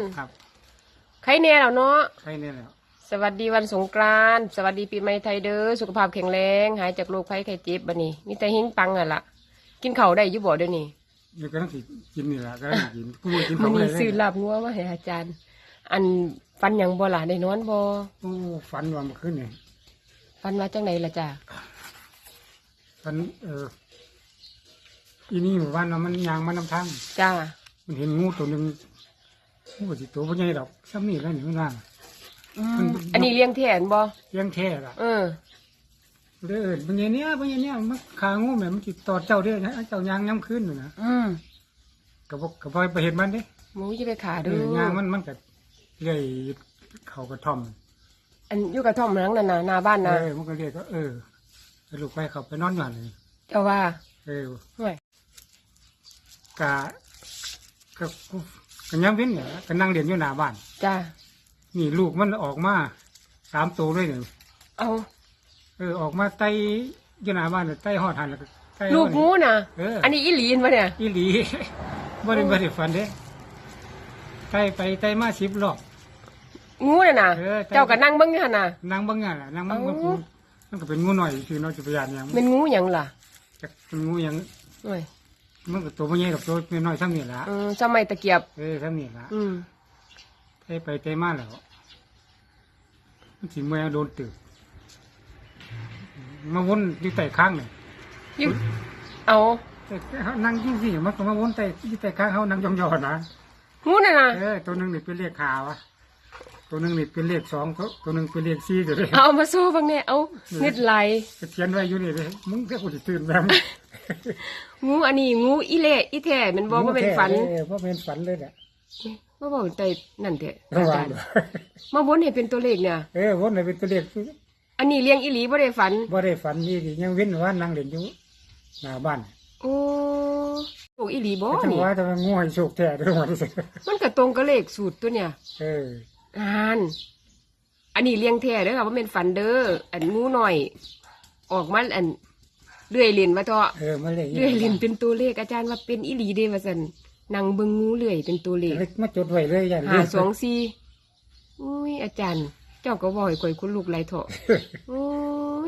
ย์ครับใครแน่แล้วเนาะ ใครเนี่ยแหละสวัสดีวันสงกรานต์สวัสดีปีใหม่ไทยเด้อสุขภาพแข็งแรงหายจากโรคภัยไข้เจ็บบัดนี้มีแต่หิ้งปังอะล่ะ กินข้าวได้อยู่บ่เดี๋ยวนี้นี่ก็ต้องสิกินนี่แหละก็ต้องสิกินผู้กินมื้เขาอไม่นี้ได้ซื้อลาบงัวมาให้อาจารย์ อันฟันหยังบ่ล่ะได้นอนบ่โอ้ฝันว่ามันขึ้นนี่ฟันว่าจังไดล่ะจ้ะฝันเอออีนี่หมู่บ้านเรามันยางมันน้ำทาง จ้ามันเห็นงูตัวหนึ่ง งูสิตัวบ่ใหญ่ดอกซ้ำนี่แล้วนี่มันว่าอืมอันนี้เลี้ยงแทนบ่เลี้ยงแท้ล่ะเออเด้อบ่ใหญ่เนี้ยบ่ใหญ่เนี้ยมันขางูแม่มันสิตอดเจ้าเด้อนะเจ้ายางย้ำขึ้นอยู่นะอืมก็บ่ก็บ่ไปเห็นมันเด้หมูจะไปขาเอเด้ออยางมันมันก็เลื่อยเข้ากระท่อมอันอยู่กระท่อมหลังนั่นน่ะหน้าบ้านเอน่ะอมันก็เรียกก็เออไปลูกไปเขาไปนอนอยู่หั่นเลย เจ้าว่าเออ ห่วยกะก็ก็ ยังเว้นเนี่ยก็นั่งเรียนอยู่หน้าบ้าน จ้านี่ลูกมันออกมาสามตัวเลยเนี่ยเอาเออออกมาไต่อยู่หน้าบ้านเนี่ยไต่หอดหันแล้วก็ไต่ลูกงูน่ะเอออั นนี้อีหลีนมาเนี่ย อีหลี บ่ได้บ่ได้ฝันเด้ไต่ไปไต่มาสิบรอบ งูน่ะนะเออแต่เจ้าก็นั่งเบิ่งอยู่หั่นน่ะนั่งเบางอย่างล่ะนั่งเบางเอ้ามันมันก็เป็นงูหน่อยคือน้อยจักรยานหยังเป็นงูหยังล่ะจักเป็นงูหยังห่วย มันก็ตัวบ่ใหญ่กับตัวน้อยๆซ้ำนี่ล่ะเออสมัยตะเกียบ เออซ้ำนี่ล่ะอืมไต่ไปไต่มาแล้วมันสิเมื่อยโดนตึกมาวนอยู่ใต้ข้างนี่อยิ่เอาแต่เขานั่งยิ่งสิมันก็มาวนใต้อยู่ใต้ข้างเขานั่งยองๆนะงูน่ะนะเออตัวหนึงนี่เป็นเลขขาวะตัวหนึงนี่เป็นเลขสองตัวตัวหนึงเป็นเลขสี่เดี๋ยวเลยเอามาสู้บ้างเนี่ยเอาเน็ดไหลเขียนไว้อยู่นี่เลยมึงแค่กูจะตื่นแบบ งูอันนี้งูอีเละอีแท้แมันบอกว่าเป็นฝันเออเพราะเป็นฝันเลยแหละว่าบอกแต่นั่นเถอะระอาวัจางรย์มาบนเห็นเป็นตัวเลขเนี่ยเออวนไหนเป็นตัวเลขอันนี้เลี้ยงอีหลีบ่ได้ฝันบ่ได้ฝันนี่ดิยังเว้นว่านั่งเล่นอยู่หน้าบ้านโอ้โอ้อีหลีบ่จังนี่หวะแต่ว่างูให้โชคแท้ด้วยวันที่สุดมันก็ตรงกับเลขสูตรตัวเนี่ยเอออ่านอันนี้เลี้ยงแท้เด้อค่ะว่าเป็นฝันเด้ออันงูหน่อย ออกมาอัน เลื่อยเล่นว่าเถอะเออมันเลยเลื่อยเล่นเป็นตัวเลขอาจารย์ว่าเป็นอีหลีเด้ว่าซั่นนั่งเบิ่งงูเลื่อยเป็นตัวเลขมาจดไว้เลยอย่างหาสองสี่อุ้ยอาจารย์ เจ้าก็บ่อยข่อยคุณลูกไรเถอะโอ้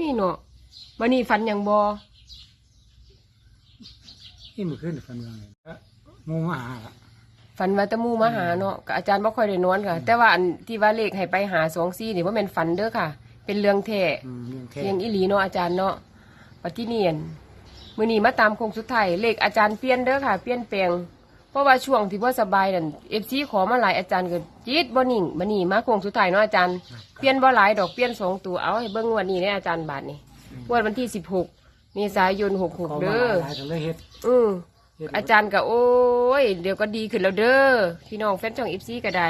ยเนาะวันนี้ฝันหยังบ่นี่มันขึ้นฝันว่าไงงูมาหาล่ะฝันว่าแตะมูมาหาเนาะก็อาจารย์บ่ค่อยได้นอนค่ะ แต่ว่าอันที่ว่าเลขให้ไปหาสองสี่นี่ว่าเป็นฝันเด้อค่ะ เป็นเรื่องแท้อืมเรื่องแท้เรียงอีหลีเนาะอาจารย์เนาะ ปฏิเนียนมื้อนี้มาตามโคงสุดท้ายเลขอาจารย์เปลี่ยนเด้อค่ะ เปลี่ยนแปลงเพราะว่าช่วงที่บ่สบายนั่น FC ขอมาหลายอาจารย์ก็จิตบ่นิ่งมื้อนี้มาโคงสุดท้ายเนาะอาจารย์เปลี่ยนบ่หลายดอกเปลี่ยนสองตัวเอาให้เบิ่งงวดนี้เด้ออาจารย์บาทนี่งวดวันที่16เมษายนเขา66มาเด้อหลายก็เลยเฮ็ดอือเฮ็ดอาจารย์ก็โอ้ย เดี๋ยวก็ดีขึ้นแล้วเด้อพี่น้องแฟนช่อง FC ก็ได้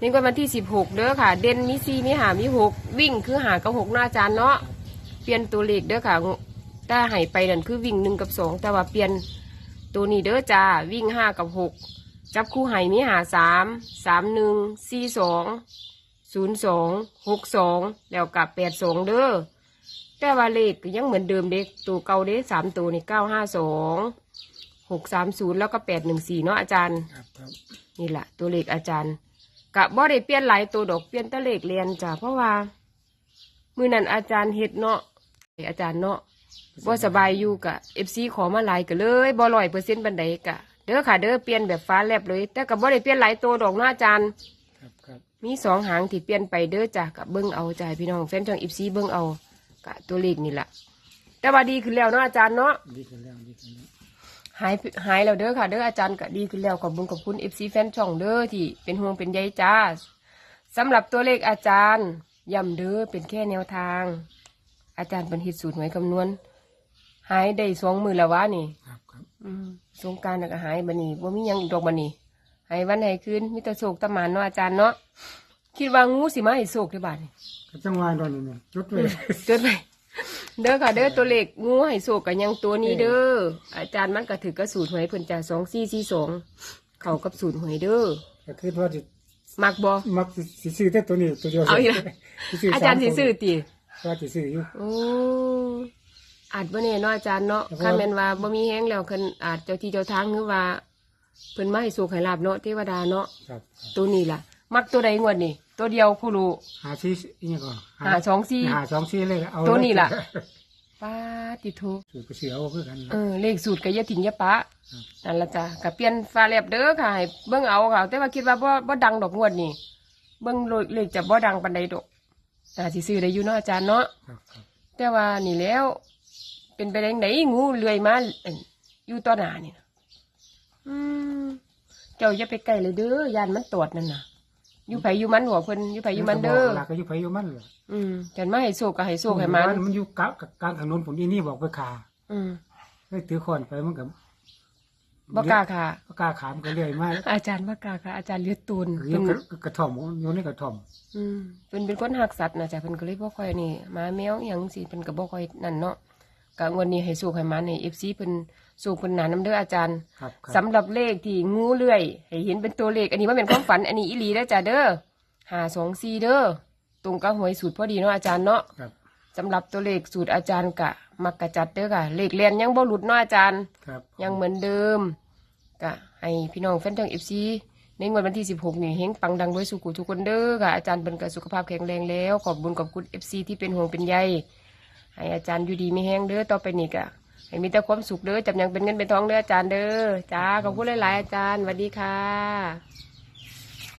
นี่ก็วันที่16เด้อค่ะ เด่นมี4มี5มี6วิ่งคือหากับ6เนาะอาจารย์เนาะเปลี่ยนตัวเลขเด้อค่ะ ถ้าใหายไปนั่นคือวิ่งหนึ่งกับสองแต่ว่าเปลี่ยนตัวนี้เด้อจ้าวิ่งห้ากับหกจับคู่ใหายมีหาสามสามหนึ่งสี่สองศูนย์สองหกสองแล้วกับแปดสองเด้อแต่ว่าเลขก็ยังเหมือนเดิมเด็กตัวเก่าเด้สามตัวนี่เก้าห้าสองหกสามศูนย์แล้วก็แปดหนึ่งสี่เนาะอาจารย์ครับครับนี่แหละตัวเลขอาจารย์กะบ่ได้เปลี่ยนหลายตัวดอกเปลี่ยนแต่เลขเรียนจ้ะเพราะว่า มือนั้นอาจารย์เฮ็ดเนาะอาจารย์เนาะ บ่สบายอยู่กะเอฟซีขอมาหลายก็เลยบ่ร้อยเปอร์เซ็นต์บันไดกะ เด้อค่ะ เด้อเปลี่ยนแบบฟ้าแลบเลย แต่ก็บ่ได้เปลี่ยนหลายตัวดอกเนาะอาจารย์ ครับครับมีสองหางที่เปลี่ยนไปเด้อจ้ะกะเบิ่งเอาจ้ะพี่น้องแฟนช่องเอฟซีเบิ่งเอากะตัวเลขนี่แหละแต่ว่าดีขึ้นแล้วเนาะอาจารย์เนาะดีขึ้นแล้วดีขึ้นแล้วหายหายแล้วเด้อค่ะ เด้ออาจารย์ก็ดีขึ้นแล้วขอบคุญขอบคุณเอฟซีแฟนช่องเด้อที่เป็นห่วงเป็นใยจ้าสำหรับตัวเลขอาจารย์ย้ำเด้อเป็นแค่แนวทาง อาจารย์เป็นหิตสูตรหวยคำนวณ หายได้สองมือแล้ววะนี่ ครับครับอืมสงกรารก็หายบันนี้ว่ามีหยังอีกดอกบันนี้หายวันไหนคืนมิตรโศกตะหมานเนาะอาจารย์เนาะคิดว่างูสิมาให้โศกที่บ้านนี่ก็จังหวะตอนนี้เนี่ยจุดเลย จดไปเด้อค่ะเด้อตัวเลขงูให้โศกกันยังตัวนี้เด้ออาจารย์มันก็ถือกระสูตรหวยเพิ่นจ่าสองสี่สี่สองเข้ากับสูตรหวยเด้อก็คือว่าจะมักบ่มักสิซื้อแต่ตัวนี้ตัวเดียวเอาอีกแล้ว สิซื้อาจารย์สิซื้อติ ว่าสิซื้ออยู่โอ้อาจบ่แน่เนาะอาจารย์เนาะคันแม่นว่าบ่มีแฮงแล้วคันอาจเจ้าที่เจ้าทางหรือว่าเพิ่นมาให้สุขให้ลาบเนาะเทวดาเนาะครับตัวนี้ล่ะ มักตัวใดงวดนี่ตัวเดียวคูรู้หาที่นี่ก่อนหาสองสี่หาสองสี่เลยเอาตัวนี้ล่ะป้าติโทสูตรไปเสียเอาเพื่อกันเออเลขสูตรก็อย่าทิ้งอย่าปะครับนั่นละจ้ะก็เปลี่ยนฟ้าแลบเด้อค่ะให้เบิ่งเอาค่ะแต่ว่าคิดว่าบ่บ่ดังดอกงวดนี่เบิ่งเลขจะบ่ดังปานใดดอก แต่สิซื้อได้อยู่เนาะอาจารย์เนาะครับครับแต่ว่านี่แล้ว เป็นไปได้ไหนงูเลื้อยมาเอิ่นอยู่ต่อหน้านี่นะอืมเจ้าอย่าไปใกล้เลยเด้อยานมันตรวจนั่นน่ะอยู่ไผอยู่มันหัวเพิ่นอยู่ไผอยู่มันเด้อหลักก็อยู่ไผอยู่มันเลยอืมกันมาให้โชคก็ให้โชคให้มัน มันอยู่กะกลางถนนผมอีนี่บอกไปขาอืมเลยถือขอนไปมันกับบ่กล้าค่ะ บ่กล้าขามก็เรื่อยมาอาจารย์บ่กล้าค่ะอาจารย์เลือดตูนอยู่เพิ่นกระกระท่อมอยู่ในกระท่อมอืมเพิ่นเป็นคนหักสัตว์นะจ๊ะเพิ่นก็เลยบ่ค่อยนี่หมาแมวอหยังสิเพิ่นก็บ่ค่อยนั่นเนาะก็งวดนี้ให้โชคให้มันให้ FC เพิ่นโชคเพิ่นหนานํเด้ออาจารย์ ครับครับ สำหรับเลขที่งูเลื่อย ให้เห็นเป็นตัวเลข อันนี้ว่าเป็นความฝัน อันนี้อีหลีแล้วจ้ะเด้อหาสองสี่เด้อตรงกับหวยสูตรพอดีเนาะอาจารย์เนาะครับ สำหรับตัวเลขสูตรอาจารย์กะ มักกะจัดเด้อค่ะ เลขเรียนยังบ่หลุดเนาะอาจารย์ ครับยังเหมือนเดิม กะให้พี่น้องแฟนทางเอฟซีในงวดวันที่ 16 นี่เฮงปังดังด้วยสุขุทุกคนเด้อค่ะ อาจารย์เป็นกับสุขภาพแข็งแรงแล้ว ขอบบุญขอบคุณเอฟซีที่เป็นห่วงเป็นใยให้อาจารย์อยู่ดีไม่แห้งเด้อต่อไปนี่ก็ให้มีแต่ความสุขเด้อจับยังเป็นเงินเป็นทองเด้ออาจารย์เด้อจ้าขอบคุณหลายๆอาจารย์สวัสดีค่ะ